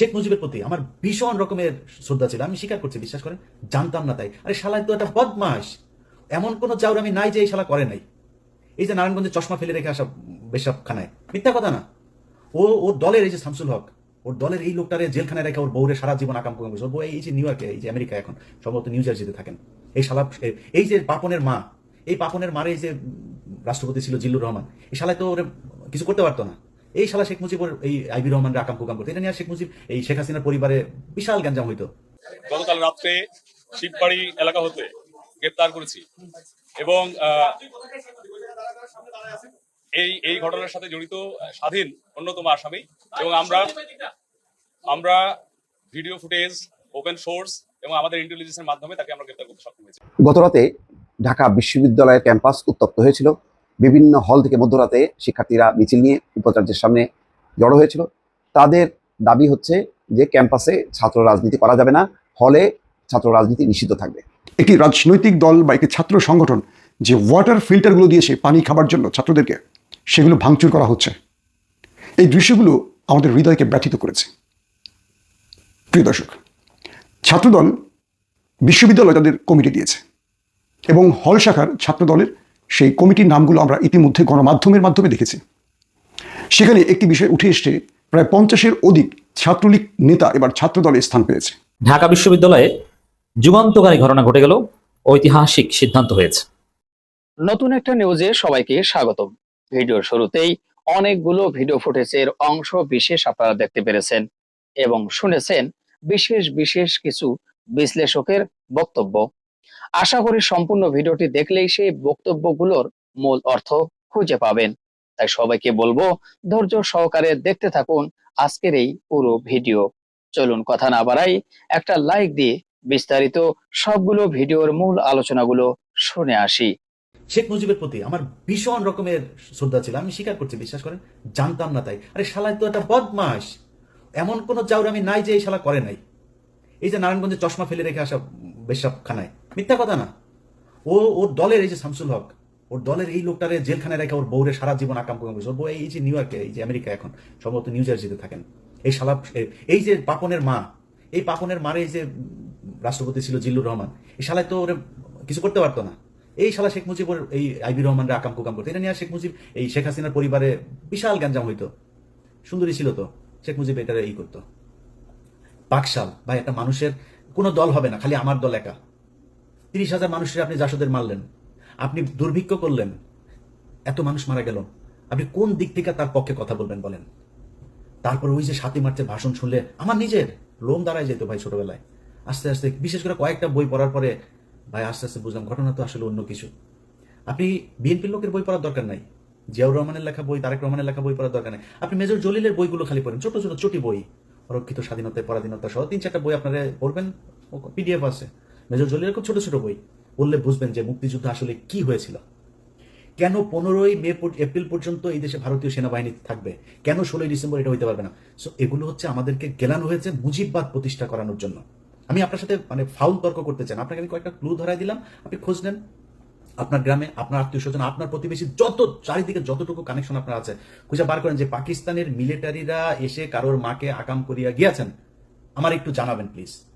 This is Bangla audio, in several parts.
শেখ মুজিবের প্রতি আমার ভীষণ রকমের শ্রদ্ধা ছিল। আমি স্বীকার করছি, বিশ্বাস করেন? জানতাম না তাই। আরে শালায় তো একটা বদমাস এমন কোন চাউর আমি নাই যে এই শালা করে নাই। এই যে নারায়ণগঞ্জে চশমা ফেলে রেখে আসা বেশাব খানায় মিথ্যা কথা না। ও ওর দলের এই যে শামসুল হক, ওর দলের এই লোকটারে জেলখানায় রেখে ওর বউরে সারা জীবন আকাম ওর বউ এই যে নিউ ইয়র্কে এই যে আমেরিকা এখন, সম্ভবত নিউ জার্সিতে থাকেন। এই শালা এই যে পাপনের মা, এই পাপনের মারে এই যে রাষ্ট্রপতি ছিল জিল্লুর রহমান, এই শালায় তো ওরে কিছু করতে পারতো না। এই শালা শেখ মুজিবার এই আইবি রহমান আকাম কুকাম করতো। এটা নিয়ে শেখ মুজিব এই শেখ হাসিনার পরিবারে বিশাল গ্যাঞ্জাম হইতো। গতকাল রাত্রে শিববাড়ি এলাকা হতে গ্রেপ্তার করেছি এবং এই এই ঘটনার সাথে জড়িত স্বাধীন অন্যতম আসামি এবং আমরা আমরা ভিডিও ফুটেজ ওপেন সোর্স এবং আমাদের ইন্টেলিজেন্সের মাধ্যমে তাকে আমরা গ্রেপ্তার করতে সক্ষম হয়েছি। গতরাতে ঢাকা বিশ্ববিদ্যালয়ের ক্যাম্পাস উত্তপ্ত হয়েছিল। বিভিন্ন হল থেকে মধ্যরাতে শিক্ষার্থীরা মিছিল নিয়ে উপাচার্যের সামনে জড়ো হয়েছিল। তাদের দাবি হচ্ছে যে ক্যাম্পাসে ছাত্র রাজনীতি করা যাবে না, হলে ছাত্র রাজনীতি নিষিদ্ধ থাকবে। একটি রাজনৈতিক দল বা একটি ছাত্র সংগঠন যে ওয়াটার ফিল্টারগুলো দিয়েছে পানি খাবার জন্য ছাত্রদেরকে সেগুলো ভাঙচুর করা হচ্ছে। এই দৃশ্যগুলো আমাদের হৃদয়কে ব্যথিত করেছে। প্রিয় দর্শক, ছাত্রদল বিশ্ববিদ্যালয় তাদের কমিটি দিয়েছে এবং হল শাখার ছাত্রদলের সেই কমিটির নামগুলো আমরা ইতিমধ্যে গণমাধ্যমের মাধ্যমে দেখেছি। সেখানে একটি বিষয় উঠে এসছে প্রায় পঞ্চাশের অধিক ছাত্রলীগ নেতা এবার ছাত্রদলে স্থান পেয়েছে। ঢাকা বিশ্ববিদ্যালয়ে যুগান্তকারী ঘটনা ঘটে গেল ঐতিহাসিক সিদ্ধান্ত হয়েছে। নতুন একটা নিউজে সবাইকে স্বাগতম। ভিডিওর শুরুতেই অনেকগুলো ভিডিও ফুটেজের অংশ বিশেষ আপনারা দেখতে পেরেছেন এবং শুনেছেন বিশেষ বিশেষ কিছু বিশ্লেষকের বক্তব্য। আশা করি সম্পূর্ণ ভিডিওটি দেখলেই সেই বক্তব্যগুলোর মূল অর্থ খুঁজে পাবেন। তাই সবাইকে বলব, ধৈর্য সহকারে দেখতে থাকুন আজকের এই পুরো ভিডিও। চলুন কথা না বাড়াই, একটা লাইক দিয়ে বিস্তারিত সবগুলো ভিডিওর মূল আলোচনাগুলো শুনে আসি। শেখ মুজিবের প্রতি আমার ভীষণ রকমের শ্রদ্ধা ছিল, আমি স্বীকার করছি, বিশ্বাস করেন? জানতাম না তাই। আরে শালায় তো একটা বদমাস এমন কোন চাউর আমি নাই যে এই শালা করে নাই। এই যে নারায়ণগঞ্জে চশমা ফেলে রেখে আসা বেশাব খানায় মিথ্যা কথা না। ও, ওর দলের এই যে শামসুল হক, ওর দলের এই লোকটারে জেলখানায় রেখে ওর বউরে সারা জীবন আকাম করছে ওর বউ এই যে নিউ ইয়র্কে এই যে আমেরিকা এখন, সম্ভবত নিউ জার্সিতে থাকেন। এই শালা এই যে পাপনের মা, এই পাপনের মারে এই যে রাষ্ট্রপতি ছিল জিল্লুর রহমান, এই শালায় তো ওরে কিছু করতে পারতো না। এই শালা শেখ মুজিব ওর এই আইবি রহমানরা আকাম কুকাম করতো। এটা নিয়ে শেখ মুজিব, এই শেখ হাসিনার পরিবারে বিশাল গ্যাঞ্জাম হইতো। সুন্দরী ছিল তো, শেখ মুজিব এটা এই করতো। বাকশাল ভাই, একটা মানুষের কোনো দল হবে না, খালি আমার দল একা। তিরিশ হাজার মানুষের আপনি জাসদের মারলেন। আপনি দুর্ভিক্ষ করলেন। এত মানুষ মারা গেল। আপনি কোন দিক থেকে তার পক্ষে কথা বলবেন বলেন? তারপর ওই যে সাতই মার্চের ভাষণ শুনলে আমার নিজের লোম দাঁড়ায় যেত ভাই ছোটবেলায়। আস্তে আস্তে বিশেষ করে কয়েকটা বই পড়ার পরে ভাই আস্তে আস্তে বুঝলাম ঘটনা তো আসলে অন্য কিছু। আপনি বিএনপির লোকের বই পড়ার দরকার নাই। জিয়াউর রহমানের লেখা বই, তারেক রহমানের লেখা বই পড়ার দরকার নেই। আপনি মেজর জলিলের বইগুলো খালি পড়েন, ছোট ছোট চটি বই, অরক্ষিত স্বাধীনতায় পরাধীনতা সহ তিন চারটা বই আপনারা পড়বেন পিডিএফ আছে। মেজর জলিলের খুব ছোট ছোট বই। বললে বুঝবেন যে মুক্তিযুদ্ধ আসলে কি হয়েছিল। কেন পনেরোই মে এপ্রিল পর্যন্ত এই দেশে ভারতীয় সেনাবাহিনী থাকবে? কেন ষোলোই ডিসেম্বর এটা হইতে পারবে না? সো এগুলো হচ্ছে আমাদেরকে গেলানো হয়েছে মুজিববাদ প্রতিষ্ঠা করানোর জন্য। আমি আপনার সাথে মানে ফাউল তর্ক করতে চান আপনাকে আমি কয়েকটা ক্লু ধরাই দিলাম। আপনি খোঁজ নেন। আপনার গ্রামে, আপনার আত্মীয় স্বজন, আপনার প্রতিবেশী যত, চারিদিকে যতটুকু কানেকশন আপনার আছে, খুঁজে বার করেন যে পাকিস্তানের মিলিটারিরা এসে কারোর মাকে আকাম করিয়া গিয়েছেন। আমার একটু জানাবেন প্লিজ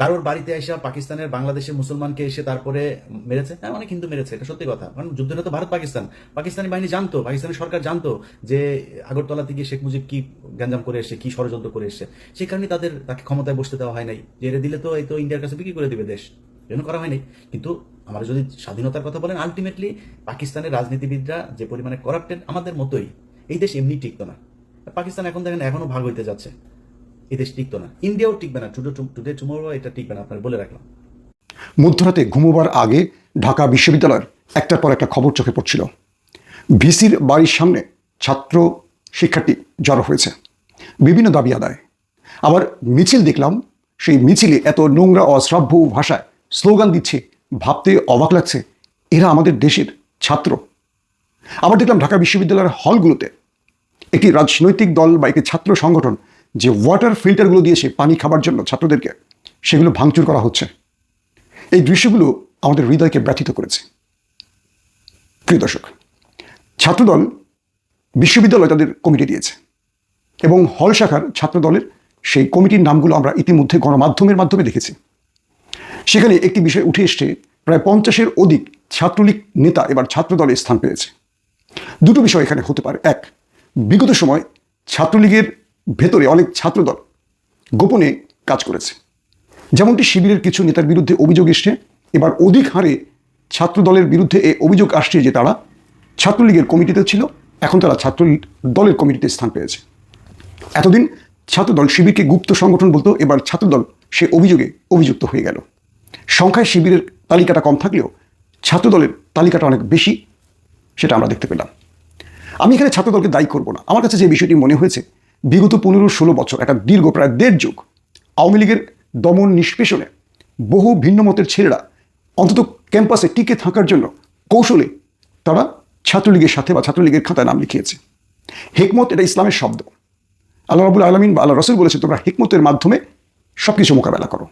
কারোর বাড়িতে এসে পাকিস্তানের বাংলাদেশের মুসলমানকে এসে তারপরে মেরেছে? হ্যাঁ অনেক হিন্দু মেরেছে, এটা সত্যি কথা। কারণ যুদ্ধটা তো ভারত, পাকিস্তান। পাকিস্তানি বাহিনী জানতো, পাকিস্তানি সরকার জানতো যে আগরতলা থেকে শেখ মুজিব কি গ্যাঞ্জাম করে এসে কি ষড়যন্ত্র করে এসে সেই কারণে তাদের, তাকে ক্ষমতায় বসতে দেওয়া হয় নাই। যে এটা দিলে তো এই তো ইন্ডিয়ার কাছে বিক্রি করে দিবে দেশ। এজন্য করা হয়নি কিন্তু আমরা যদি স্বাধীনতার কথা বলেন আলটিমেটলি পাকিস্তানের রাজনীতিবিদরা যে পরিমাণে করাপ্টেড আমাদের মতোই, এই দেশ এমনি টিকতো না। পাকিস্তান এখন দেখেন এখনও ভাগ হইতে যাচ্ছে। এই দেশ টিকতো না। ইন্ডিয়াও টিকবে না। টুডে টুডে টুমোরো এটা টিকবে না, আপনার বলে রাখলাম। মধ্যরাতে ঘুমোবার আগে ঢাকা বিশ্ববিদ্যালয়ের একটার পর একটা খবর চোখে পড়ছিল। ভিসির বাড়ির সামনে ছাত্র শিক্ষার্থী জড়ো হয়েছে। বিভিন্ন দাবি আদায়। আবার মিছিল দেখলাম, সেই মিছিলে এত নোংরা, অশ্রাব্য ভাষায় স্লোগান দিচ্ছে, ভাবতে অবাক লাগছে, এরা আমাদের দেশের ছাত্র। আবার দেখলাম ঢাকা বিশ্ববিদ্যালয়ের হলগুলোতে একটি রাজনৈতিক দল বা একটি ছাত্র সংগঠন যে ওয়াটার ফিল্টারগুলো দিয়েছে পানি খাবার জন্য ছাত্রদেরকে, সেগুলো ভাঙচুর করা হচ্ছে। এই দৃশ্যগুলো আমাদের হৃদয়কে ব্যথিত করেছে। প্রিয় দর্শক, ছাত্রদল বিশ্ববিদ্যালয় তাদের কমিটি দিয়েছে এবং হল শাখার ছাত্রদলের সেই কমিটির নামগুলো আমরা ইতিমধ্যে গণমাধ্যমের মাধ্যমে দেখেছি। সেখানে একটি বিষয় উঠে এসছে, প্রায় পঞ্চাশের অধিক ছাত্রলীগ নেতা এবার ছাত্রদলে স্থান পেয়েছে। দুটো বিষয় এখানে হতে পারে। এক, বিগত সময় ছাত্রলীগের ভেতরে অনেক ছাত্রদল গোপনে কাজ করেছে। যেমনটি শিবিরের কিছু নেতার বিরুদ্ধে অভিযোগ এসছে, এবার অধিক হারে ছাত্রদলের বিরুদ্ধে এ অভিযোগ আসছে যে তারা ছাত্রলীগের কমিটিতে ছিল, এখন তারা ছাত্র দলের কমিটিতে স্থান পেয়েছে। এতদিন ছাত্রদল শিবিরকে গুপ্ত সংগঠন বলতো, এবার ছাত্রদল সে অভিযোগে অভিযুক্ত হয়ে গেল। সংখ্যায় শিবিরের তালিকাটা কম থাকলেও ছাত্রদলের তালিকাটা অনেক বেশি, সেটা আমরা দেখতে পেলাম। আমি এখানে ছাত্রদলকে দায়ী করব না। আমার কাছে যে বিষয়টি মনে হয়েছে বিগত পনেরো ষোলো বছর, একটা দীর্ঘ, প্রায় দেড় যুগ, আওয়ামী লীগের দমন নিষ্পেষণে বহু ভিন্ন মতের ছেলেরা অন্তত ক্যাম্পাসে টিকে থাকার জন্য কৌশলে তারা ছাত্রলীগের সাথে বা ছাত্রলীগের খাতায় নাম লিখিয়েছে। হেকমত এটা ইসলামের শব্দ। আল্লাহ রাবুল আলমিন বা আল্লাহ রসুল বলেছে, তোমরা হেকমতের মাধ্যমে সব কিছু মোকাবেলা করো।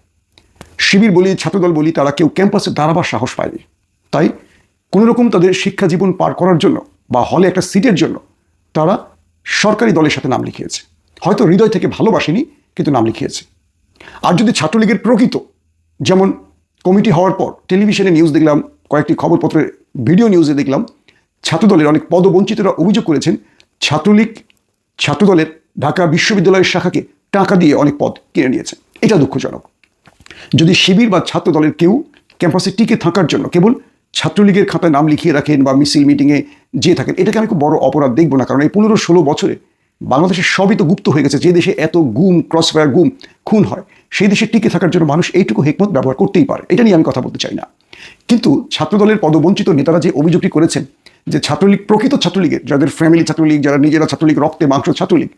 শিবির বলি, ছাত্রদল বলি, তারা কেউ ক্যাম্পাসে দাঁড়াবার সাহস পায়নি। তাই কোনো রকম তাদের শিক্ষা জীবন পার করার জন্য বা হলে একটা সিটের জন্য তারা সরকারি দলের সাথে নাম লিখিয়েছে। হয়তো হৃদয় থেকে ভালোবাসেনি, কিন্তু নাম লিখিয়েছে। আর যদি ছাত্রলীগের প্রকৃত, যেমন কমিটি হওয়ার পর টেলিভিশনে নিউজ দেখলাম, কয়েকটি খবরপত্রের ভিডিও নিউজে দেখলাম, ছাত্রদলের অনেক পদবঞ্চিতরা অভিযোগ করেছেন, ছাত্রলীগ ছাত্রদলের ঢাকা বিশ্ববিদ্যালয়ের শাখাকে টাকা দিয়ে অনেক পদ কিনে নিয়েছে। এটা দুঃখজনক। যদি শিবির বা ছাত্র দলের কেউ ক্যাম্পাসে টিকে থাকার জন্য কেবল ছাত্রলীগের খাতায় নাম লিখিয়ে রাখেন বা মিছিল মিটিংয়ে যেয়ে থাকেন, এটাকে আমি খুব বড় অপরাধ দেখব না। কারণ এই পনেরো ষোলো বছরে বাংলাদেশের সবই তো গুপ্ত হয়ে গেছে। যে দেশে এত গুম, ক্রসফায়ার গুম, খুন হয়, সেই দেশে টিকে থাকার জন্য মানুষ এইটুকু হেকমত ব্যবহার করতেই পারে। এটা নিয়ে আমি কথা বলতে চাই না। কিন্তু ছাত্রদলের পদবঞ্চিত নেতারা যে অভিযোগটি করেছেন যে ছাত্রলীগ, প্রকৃত ছাত্রলীগের, যাদের ফ্যামিলি ছাত্রলীগ, যারা নিজেরা ছাত্রলীগ, রক্তে মাংস ছাত্রলীগ,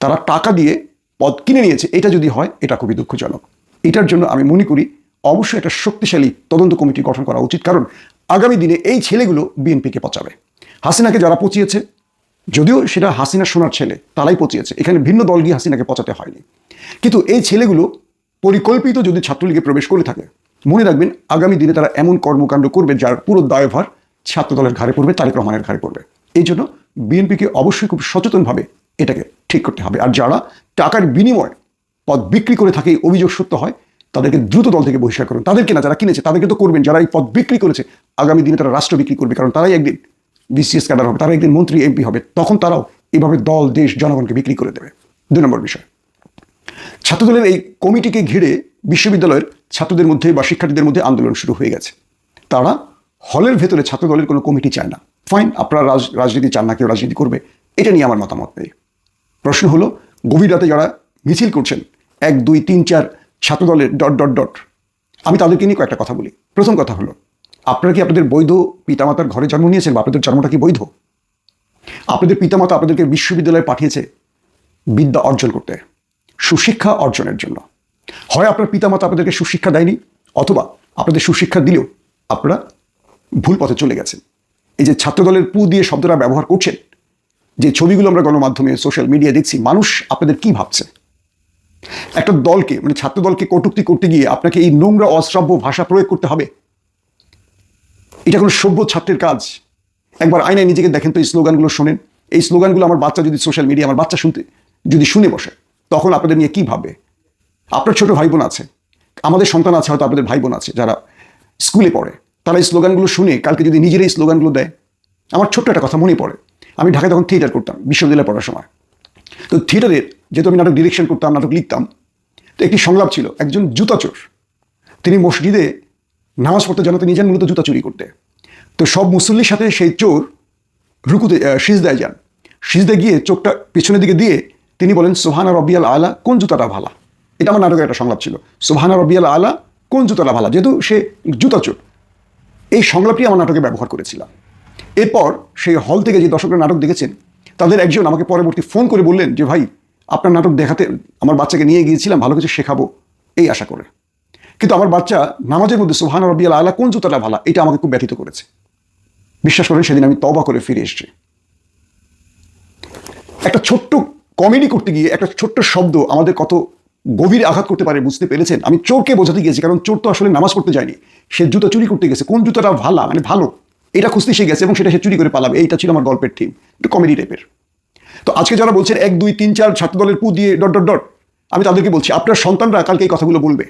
তারা টাকা দিয়ে পদ কিনে নিয়েছে। এটা যদি হয়, এটা খুবই দুঃখজনক। এটার জন্য আমি মনে করি অবশ্যই একটা শক্তিশালী তদন্ত কমিটি গঠন করা উচিত, কারণ আগামী দিনে এই ছেলেগুলো বিএনপিকে পচাবে। হাসিনাকে যারা পচিয়েছে, যদিও সেটা হাসিনা সোনার ছেলে, তারাই পচিয়েছে। এখানে ভিন্ন দল গিয়ে হাসিনাকে পচাতে হয়নি। কিন্তু এই ছেলেগুলো পরিকল্পিত যদি ছাত্রলীগে প্রবেশ করে থাকে, মনে রাখবেন আগামী দিনে তারা এমন কর্মকাণ্ড করবে যার পুরো দায়ভার ছাত্রদলের ঘাড়ে পড়বে, তারেক রহমানের ঘাড়ে পড়বে। এই জন্য বিএনপিকে অবশ্যই খুব সচেতনভাবে এটাকে ঠিক করতে হবে। আর যারা টাকার বিনিময়ে পদ বিক্রি করে থাকে অভিযোগ সত্য হয় তাদেরকে দ্রুত দল থেকে বহিষ্কার করুন। তাদেরকে না, যারা কিনেছে, তাদেরকে তো করবেন, যারা এই পদ বিক্রি করেছে, আগামী দিনে তারা রাষ্ট্র বিক্রি করবে, কারণ তারাই একদিন বিসিএস ক্যাডার হবে তারা একদিন মন্ত্রী, এমপি হবে, তখন তারাও এভাবে দল, দেশ, জনগণকে বিক্রি করে দেবে। দুই নম্বর বিষয়। ছাত্রদলের এই কমিটিকে ঘিরে বিশ্ববিদ্যালয়ের ছাত্রদের মধ্যে বা শিক্ষার্থীদের মধ্যে আন্দোলন শুরু হয়ে গেছে। তারা হলের ভেতরে ছাত্রদলের কোনো কমিটি চায় না। ফাইন আপনারা রাজ- রাজনীতি চান না, কেউ রাজনীতি করবে, এটা নিয়ে আমার মতামত নেই। প্রশ্ন হলো, গভীর রাতে যারা মিছিল করছেন, এক, দুই, তিন, চার ছাত্রদলের ডট ডট ডট। আমি তাদেরকে নিয়ে কয়েকটা কথা বলি। প্রথম কথা হলো, আপনারা কি আপনাদের বৈধ পিতামাতার ঘরে জন্ম নিয়েছেন বা আপনাদের জন্মটা কি বৈধ? আপনাদের পিতামাতা আপনাদেরকে বিশ্ববিদ্যালয়ে পাঠিয়েছে বিদ্যা অর্জন করতে, সুশিক্ষা অর্জনের জন্য। হয় আপনার পিতামাতা আপনাদেরকে সুশিক্ষা দেয়নি, অথবা আপনাদের সুশিক্ষা দিলেও আপনারা ভুল পথে চলে গেছেন। এই যে ছাত্রদলের পু দিয়ে শব্দটা ব্যবহার করছেন, যে ছবিগুলো আমরা গণমাধ্যমে সোশ্যাল মিডিয়া দেখছি, মানুষ আপনাদের কি ভাবছে? একটা দলকে মানে ছাত্র দলকে কটূক্তি করতে গিয়ে আপনাকে এই নোংরা, অশ্রাব্য ভাষা প্রয়োগ করতে হবে। এটা কোনো সভ্য ছাত্রের কাজ। একবার আয়নায় নিজেকে দেখেন তো এই স্লোগানগুলো শোনেন। এই স্লোগানগুলো আমার বাচ্চা যদি সোশ্যাল মিডিয়া আমার বাচ্চা শুনতে, যদি শুনে বসে, তখন আপনাদের নিয়ে কি ভাববে? আপনার ছোট ভাই বোন আছে। আমাদের সন্তান আছে, হয়তো আপনাদের ভাই বোন আছে, যারা স্কুলে পড়ে। তারা এই স্লোগানগুলো শুনে, কালকে যদি নিজেরাই স্লোগানগুলো দেয়, আমার ছোট্ট একটা কথা মনে পড়ে। আমি ঢাকায় তখন থিয়েটার করতাম, বিশ্ববিদ্যালয়ে পড়ার সময়। তো থিয়েটারের যেহেতু আমি নাটক ডিরেকশন করতাম, নাটক লিখতাম, তো একটি সংলাপ ছিল, একজন জুতাচোর। তিনি মসজিদে নামাজ পড়তে জানাতে নিয়ে যান মূলত জুতা চুরি করতে। তো সব মুসল্লির সাথে সেই চোর রুকুতে সিজদায় যান। সিজদায় গিয়ে চোখটা পিছনের দিকে দিয়ে তিনি বলেন সোহানা রবিয়াল আলা, কোন জুতাটা ভালা? এটা আমার নাটকের একটা সংলাপ ছিল। সোহানা রবিয়াল আলা, কোন জুতাটা ভালা? যেহেতু সে জুতা চোর। এই সংলাপটি আমার নাটকে ব্যবহার করেছিলাম। এরপর সেই হল থেকে যে দর্শকরা নাটক দেখেছেন তাদের একজন আমাকে পরবর্তী ফোন করে বললেন যে, ভাই, আপনার নাটক দেখাতে আমার বাচ্চাকে নিয়ে গিয়েছিলাম, ভালো কিছু শেখাবো। এই আশা করে। কিন্তু আমার বাচ্চা নামাজের মধ্যে সুহান রবিয়াল আলা, কোন জুতাটা ভালা, এটা আমাকে খুব ব্যথিত করেছে। বিশ্বাস করেন, সেদিন আমি তবা করে ফিরে এসেছি। একটা ছোট্ট কমেডি করতে গিয়ে, একটা ছোট্ট শব্দ আমাদের কত গভীর আঘাত করতে পারে বুঝতে পেরেছেন? আমি চোরকে বোঝাতে গিয়েছি, কারণ চোর তো আসলে নামাজ পড়তে যায়নি। সে জুতা চুরি করতে গেছে। কোন জুতাটা ভালা মানে ভালো? এটা খুঁজতে সে গেছে এবং সেটা সে চুরি করে পালাবে। এইটা ছিল আমার গল্পের থিম একটু কমেডি টাইপের তো আজকে যারা বলছেন এক, দুই, তিন, চার ছাত্র দলের পু দিয়ে ডট ডট ডট আমি তাদেরকে বলছি, আপনার সন্তানরা কালকে এই কথাগুলো বলবে।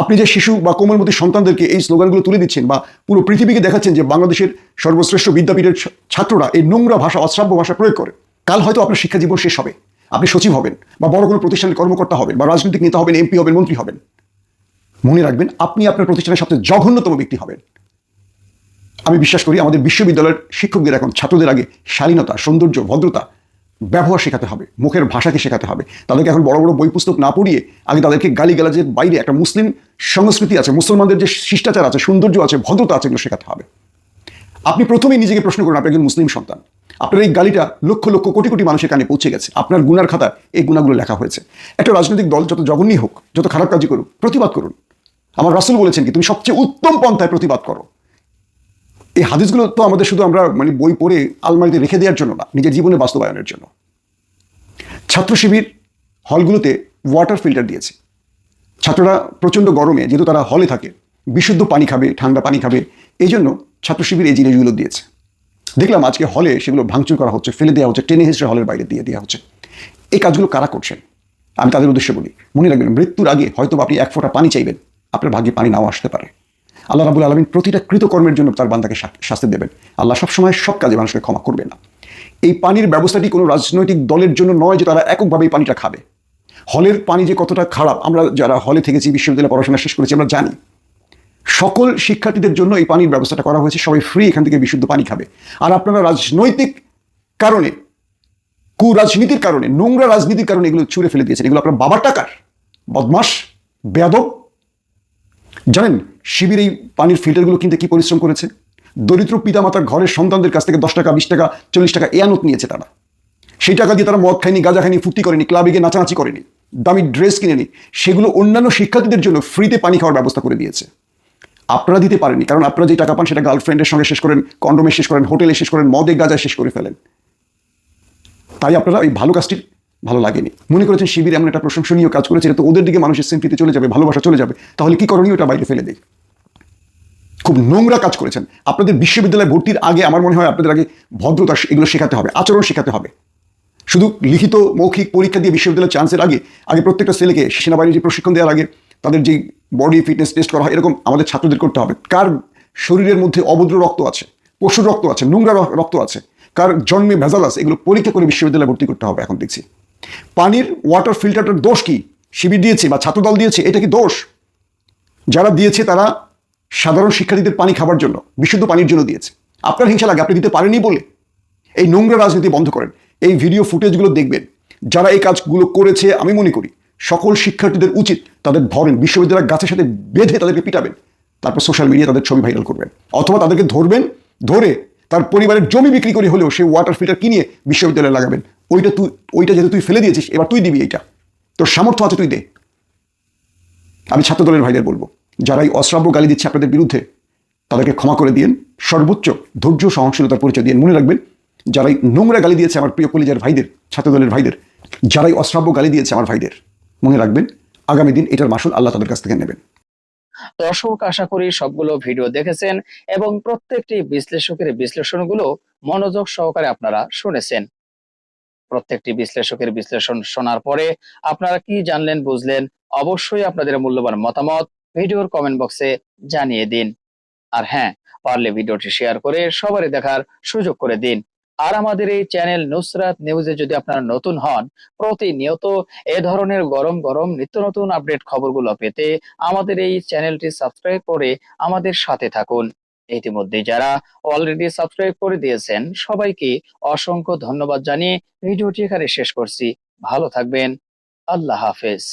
আপনি যে শিশু বা কোমলমতি সন্তানদেরকে এই স্লোগানগুলো তুলে দিচ্ছেন বা পুরো পৃথিবীকে দেখাচ্ছেন যে বাংলাদেশের সর্বশ্রেষ্ঠ বিদ্যাপীঠের ছাত্ররা এই নোংরা ভাষা, অশ্রাব্য ভাষা প্রয়োগ করে, কাল হয়তো আপনার শিক্ষা জীবন শেষ হবে। আপনি সচিব হবেন বা বড় কোনো প্রতিষ্ঠানের কর্মকর্তা হবেন বা রাজনৈতিক নেতা হবেন এমপি হবেন, মন্ত্রী হবেন। মনে রাখবেন, আপনি আপনার প্রতিষ্ঠানের সবচেয়ে জঘন্যতম ব্যক্তি হবেন। আমি বিশ্বাস করি আমাদের বিশ্ববিদ্যালয়ের শিক্ষকদের এখন ছাত্রদের আগে শালীনতা, সৌন্দর্য, ভদ্রতা ব্যবহার শেখাতে হবে, মুখের ভাষাকে শেখাতে হবে। তাদেরকে এখন বড় বড় বই পুস্তক না পড়িয়ে আগে তাদেরকে গালিগালাজের বাইরে একটা মুসলিম সংস্কৃতি আছে, মুসলমানদের যে শিষ্টাচার আছে, সৌন্দর্য আছে, ভদ্রতা আছে, এগুলো শেখাতে হবে। আপনি প্রথমেই নিজেকে প্রশ্ন করুন, আপনি একজন মুসলিম সন্তান। আপনার এই গালিটা লক্ষ লক্ষ কোটি কোটি মানুষের কানে পৌঁছে গেছে। আপনার গুনার খাতা এই গুণাগুলো লেখা হয়েছে। একটা রাজনৈতিক দল যত জঘন্যই হোক, যত খারাপ কাজই করুক, প্রতিবাদ করুন। আমার রাসুল বলেছেন কি, তুমি সবচেয়ে উত্তম পন্থায় প্রতিবাদ করো। এই হাদিসগুলো তো আমাদের শুধু আমরা মানে বই পড়ে আলমারিতে রেখে দেওয়ার জন্য না, নিজের জীবনে বাস্তবায়নের জন্য। ছাত্র শিবির হলগুলোতে ওয়াটার ফিল্টার দিয়েছে। ছাত্ররা প্রচণ্ড গরমে, যেহেতু তারা হলে থাকে, বিশুদ্ধ পানি খাবে, ঠান্ডা পানি খাবে, এই জন্য ছাত্র শিবির এই জিনিসগুলো দিয়েছে। দেখলাম আজকে হলে সেগুলো ভাঙচুর করা হচ্ছে, ফেলে দেওয়া হচ্ছে, টেনে হিসেবে হলের বাইরে দিয়ে দেওয়া হচ্ছে। এই কাজগুলো কারা করছেন? আমি তাদের উদ্দেশ্যে বলি, মনে রাখবেন, মৃত্যুর আগে হয়তো আপনি এক ফোঁটা পানি চাইবেন, আপনার ভাগ্যে পানি নাও আসতে পারে। আল্লাহ রাবুল আলমিন প্রতিটা কৃতকর্মের জন্য তার বান্দাকে শাস্তি দেবেন। আল্লাহ সবসময় সব কাজে মানুষকে ক্ষমা করবে না। এই পানির ব্যবস্থাটি কোনো রাজনৈতিক দলের জন্য নয় যে তারা এককভাবে এই পানিটা খাবে। হলের পানি যে কতটা খারাপ, আমরা যারা হলে থেকেছি, বিশ্ববিদ্যালয়ে পড়াশোনা শেষ করেছি, আমরা জানি। সকল শিক্ষার্থীদের জন্য এই পানির ব্যবস্থাটা করা হয়েছে, সবাই ফ্রি এখান থেকে বিশুদ্ধ পানি খাবে। আর আপনারা রাজনৈতিক কারণে, কুরাজনীতির কারণে, নোংরা রাজনীতির কারণে এগুলো ছুঁড়ে ফেলে দিয়েছেন। এগুলো আপনার বাবার টাকার। বদমাস বেয়াদব জানেন, শিবির এই পানির ফিল্টারগুলো কিনতে কি পরিশ্রম করেছে? দরিদ্র পিতামাতার ঘরের সন্তানদের কাছ থেকে দশ টাকা, বিশ টাকা, চল্লিশ টাকা এয়ানত নিয়েছে তারা। সেই টাকা দিয়ে তারা মদ খায়নি, গাঁজা খায়নি, ফুর্তি করেনি, ক্লাবে গিয়ে নাচানাচি করেনি, দামি ড্রেস কিনেনি, সেগুলো অন্যান্য শিক্ষার্থীদের জন্য ফ্রিতে পানি খাওয়ার ব্যবস্থা করে দিয়েছে। আপনারা দিতে পারেনি কারণ আপনারা যে টাকা পান সেটা গার্লফ্রেন্ডের সঙ্গে শেষ করেন, কন্ডোমে শেষ করেন, হোটেলে শেষ করেন, মদে গাঁজায় শেষ করে ফেলেন। তাই আপনারা এই ভালো কাজটি ভালো লাগেনি। মনে করেছেন শিবির এমন একটা প্রশংসনীয় কাজ করেছে তো ওদের দিকে মানুষের সিম্পিতে চলে যাবে, ভালোবাসা চলে যাবে। তাহলে কি করণীয় ওটা বাইরে ফেলে দেয় খুব নোংরা কাজ করেছেন। আপনাদের বিশ্ববিদ্যালয়ে ভর্তির আগে আমার মনে হয় আপনাদের আগে ভদ্রতা এগুলো শেখাতে হবে, আচরণ শেখাতে হবে। শুধু লিখিত মৌখিক পরীক্ষা দিয়ে বিশ্ববিদ্যালয়ের চান্সের আগে আগে প্রত্যেকটা ছেলেকে সেনাবাহিনীর যে প্রশিক্ষণ দেওয়ার আগে, তাদের যে বডি ফিটনেস টেস্ট করা হয়, এরকম আমাদের ছাত্রদের করতে হবে। কার শরীরের মধ্যে অভদ্র রক্ত আছে, পশুর রক্ত আছে, নোংরা রক্ত আছে, কার জন্মে ভেজাল আছে, এগুলো পরীক্ষা করে বিশ্ববিদ্যালয়ে ভর্তি করতে হবে, এখন দেখছি। পানির ওয়াটার ফিল্টারটার দোষ কি? শিবির দিয়েছে বা ছাত্রদল দিয়েছে, এটা কি দোষ? যারা দিয়েছে তারা সাধারণ শিক্ষার্থীদের পানি খাবার জন্য, বিশুদ্ধ পানির জন্য দিয়েছে। আপনার হিংসা লাগে, আপনি দিতে পারেননি বলে? এই নোংরা রাজনীতি বন্ধ করেন। এই ভিডিও ফুটেজগুলো দেখবেন। যারা এই কাজগুলো করেছে, আমি মনে করি, সকল শিক্ষার্থীদের উচিত তাদের ধরেন, বিশ্ববিদ্যালয়ের গাছের সাথে বেঁধে তাদেরকে পিটাবেন, তারপর সোশ্যাল মিডিয়া তাদের ছবি ভাইরাল করবেন। অথবা তাদেরকে ধরবেন, ধরে তার পরিবারের জমি বিক্রি করে হলেও সেই ওয়াটার ফিল্টার কিনিয়ে বিশ্ববিদ্যালয়ে লাগাবেন। ওইটা তুই, ওইটা যেহেতু তুই ফেলে দিয়েছিস, এবার তুই দিবি এইটা। তোর সামর্থ্য আছে তুই দে। আমি ছাত্রদলের ভাইদের বলব যারা এই অশ্রাব্য গালি দিচ্ছে আপনাদের বিরুদ্ধে, তাদেরকে ক্ষমা করে দিন সর্বোচ্চ ধৈর্য সহনশীলতার পরিচয় দিন মনে রাখবেন যারা এই নোংরা গালি দিয়েছে আমার প্রিয় কলিজার ভাইদের ছাত্র দলের ভাইদের, যারাই অশ্রাব্য গালি দিয়েছে আমার ভাইদের, মনে রাখবেন, আগামী দিন এটার মাসুল আল্লাহ তাদের কাছ থেকে নেবেন। দর্শক, আশা করি সবগুলো ভিডিও দেখেছেন এবং প্রত্যেকটি বিশ্লেষকের বিশ্লেষণগুলো মনোযোগ সহকারে আপনারা শুনেছেন। প্রত্যেকটি বিশ্লেষকের বিশ্লেষণ শোনার পরে আপনারা কি জানলেন, বুঝলেন, অবশ্যই আপনাদের মূল্যবান মতামত ভিডিওর কমেন্ট বক্সে জানিয়ে দিন। আর হ্যাঁ পারলে ভিডিওটি শেয়ার করে সবারই দেখার সুযোগ করে দিন। আর আমাদের এই চ্যানেল নুসরাত নিউজে যদি আপনারা নতুন হন, প্রতিনিয়ত এ ধরনের গরম গরম নিত্য নতুন আপডেট খবরগুলো পেতে আমাদের এই চ্যানেলটি সাবস্ক্রাইব করে আমাদের সাথে থাকুন। ইতিমধ্যে যারা অলরেডি সাবস্ক্রাইব করে দিয়েছেন, সবাইকে অসংখ্য ধন্যবাদ জানিয়ে ভিডিওটি এখানে শেষ করছি। ভালো থাকবেন। আল্লাহ হাফেজ।